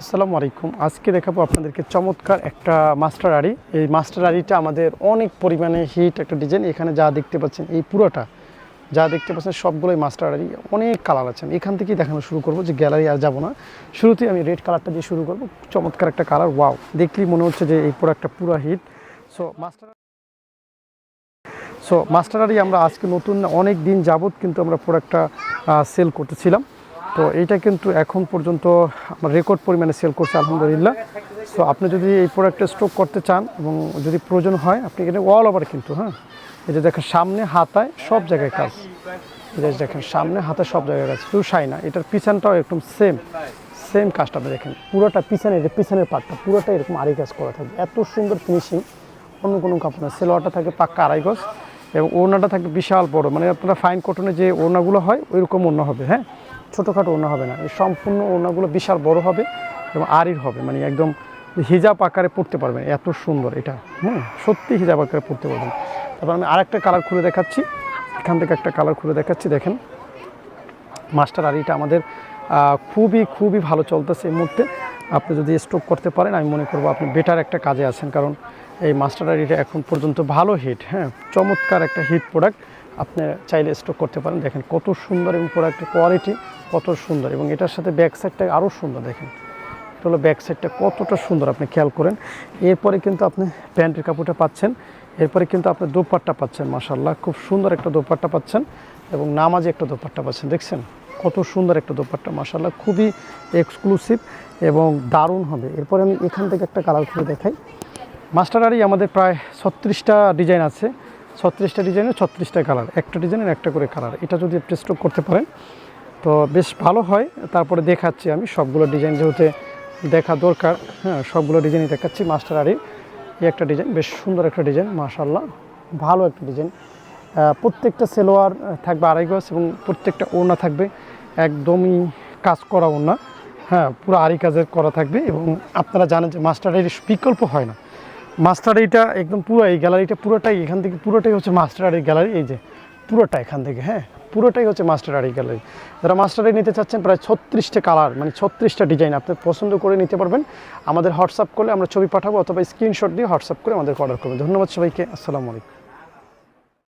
আসসালামু আলাইকুম। আজকে দেখাবো আপনাদেরকে চমৎকার একটা মাস্টার আড়ি। এই মাস্টার আড়িটা আমাদের অনেক পরিমাণে হিট একটা ডিজাইন। এখানে যা দেখতে পাচ্ছেন, এই পুরোটা, যা দেখতে পাচ্ছেন সবগুলোই মাস্টার আড়ি। অনেক কালার আছে। আমি এখান থেকেই দেখানো শুরু করব যে গ্যালারি আর যাব না। শুরুতেই আমি রেড কালারটা দিয়ে শুরু করব। চমৎকার একটা কালার, ওয়াও। দেখলেই মনে হচ্ছে যে এই পুরো একটা পুরো হিট। সো, মাস্টার সো মাস্টারারি আমরা আজকে নতুন অনেক দিন যাবত কিন্তু আমরা প্রোডাক্টটা সেল করতেছিলাম। তো এইটা কিন্তু এখন পর্যন্ত আমার রেকর্ড পরিমাণে সেল করছি, আলহামদুলিল্লাহ। সো আপনি যদি এই প্রোডাক্টটা স্টক করতে চান এবং যদি প্রয়োজন হয়, আপনি এখানে অল ওভার কিন্তু হ্যাঁ? এই যে দেখেন সামনে, হাতায় সব জায়গায় কাজ। এই দেখেন সামনে হাতে সব জায়গায় কাজ। শুধু শাই না, এটার পিছনটাও একদম সেম সেম কাজটা আপনি দেখেন। পুরোটা পিছনে যে পিছনের পার্টটা পুরোটা এরকম আড়াই কাজ করা থাকবে। এত সুন্দর ফিনিশিং অন্য কোনো কাপড় না। সেলোয়ারটা থাকে পাক্কা আড়াই গজ এবং ওড়নাটা থাকে বিশাল বড়। মানে আপনারা ফাইন কটনে যে ওড়নাগুলো হয় ওই রকম ওড়না হবে হ্যাঁ? ছোটোখাটো ওড়না হবে না। এই সম্পূর্ণ ওড়নাগুলো বিশাল বড় হবে এবং আরির হবে। মানে একদম হিজাব আকারে পড়তে পারবেন। এত সুন্দর এটা। হুম, সত্যি হিজাব আকারে পড়তে পারবেন। তারপর আমি আরেকটা কালার খুলে দেখাচ্ছি। এখান থেকে একটা কালার খুলে দেখাচ্ছি, দেখেন। মাস্টার আড়িটা আমাদের খুবই খুবই ভালো চলতেছে এই মুহূর্তে। আপনি যদি স্টক করতে পারেন, আমি মনে করব আপনি বেটার একটা কাজে আছেন। কারণ এই মাস্টার আড়িটা এখন পর্যন্ত ভালো হিট হ্যাঁ। চমৎকার একটা হিট প্রোডাক্ট আপনি চাইলে স্টক করতে পারেন। দেখেন কত সুন্দর এবং প্রোডাক্টের কোয়ালিটি কত সুন্দর এবং এটার সাথে ব্যাক সাইডটা আরও সুন্দর দেখেন। এটা হলো ব্যাক সাইডটা কতটা সুন্দর আপনি খেয়াল করেন। এরপরে কিন্তু আপনি প্যান্টের কাপড়টা পাচ্ছেন। এরপরে কিন্তু আপনি দোপাট্টা পাচ্ছেন মাসাল্লাহ খুব সুন্দর একটা দোপাট্টা পাচ্ছেন এবং নামাজে একটা দোপাট্টা পাচ্ছেন, দেখছেন? কত সুন্দর একটা দোপাট্টা মাসাল্লাহ খুবই এক্সক্লুসিভ এবং দারুণ হবে। এরপরে আমি এখান থেকে একটা কালার খুলে দেখাই। মাস্টারারই আমাদের প্রায় ছত্রিশটা ডিজাইন আছে। ছত্রিশটা ডিজাইনের ছত্রিশটা কালার একটা ডিজাইনের একটা করে কালার এটা যদি আপনি স্টক করতে পারেন, তো বেশ ভালো হয়। তারপরে দেখাচ্ছি আমি সবগুলো ডিজাইন যেহেতু দেখা দরকার হ্যাঁ সবগুলো ডিজাইনই দেখাচ্ছি মাস্টার আড়ির এই একটা ডিজাইন বেশ সুন্দর একটা ডিজাইন মাশাল্লাহ ভালো একটা ডিজাইন প্রত্যেকটা সেলোয়ার থাকবে আড়াই গজ এবং প্রত্যেকটা ওড়না থাকবে, একদমই কাজ করা ওড়না। হ্যাঁ পুরো আড়ি কাজের করা থাকবে এবং আপনারা জানেন যে মাস্টার আড়ির বিকল্প হয় না। মাস্টার এইটা একদম পুরো এই গ্যালারিটা পুরোটাই এখান থেকে, পুরোটাই হচ্ছে মাস্টার আড়ির গ্যালারি এই যে পুরোটা এখান থেকে হ্যাঁ? পুরোটাই হচ্ছে মাস্টার আড়ি গ্যালারি যারা মাস্টার আড়ি নিতে চাচ্ছেন, প্রায় ছত্রিশটা কালার মানে ছত্রিশটা ডিজাইন আপনি পছন্দ করে নিতে পারবেন। আমাদের হোয়াটসঅ্যাপ করলে আমরা ছবি পাঠাবো অথবা স্ক্রিনশট দিয়ে হোয়াটসঅ্যাপ করে আমাদের অর্ডার করবেন। ধন্যবাদ সবাইকে, আসসালামু আলাইকুম।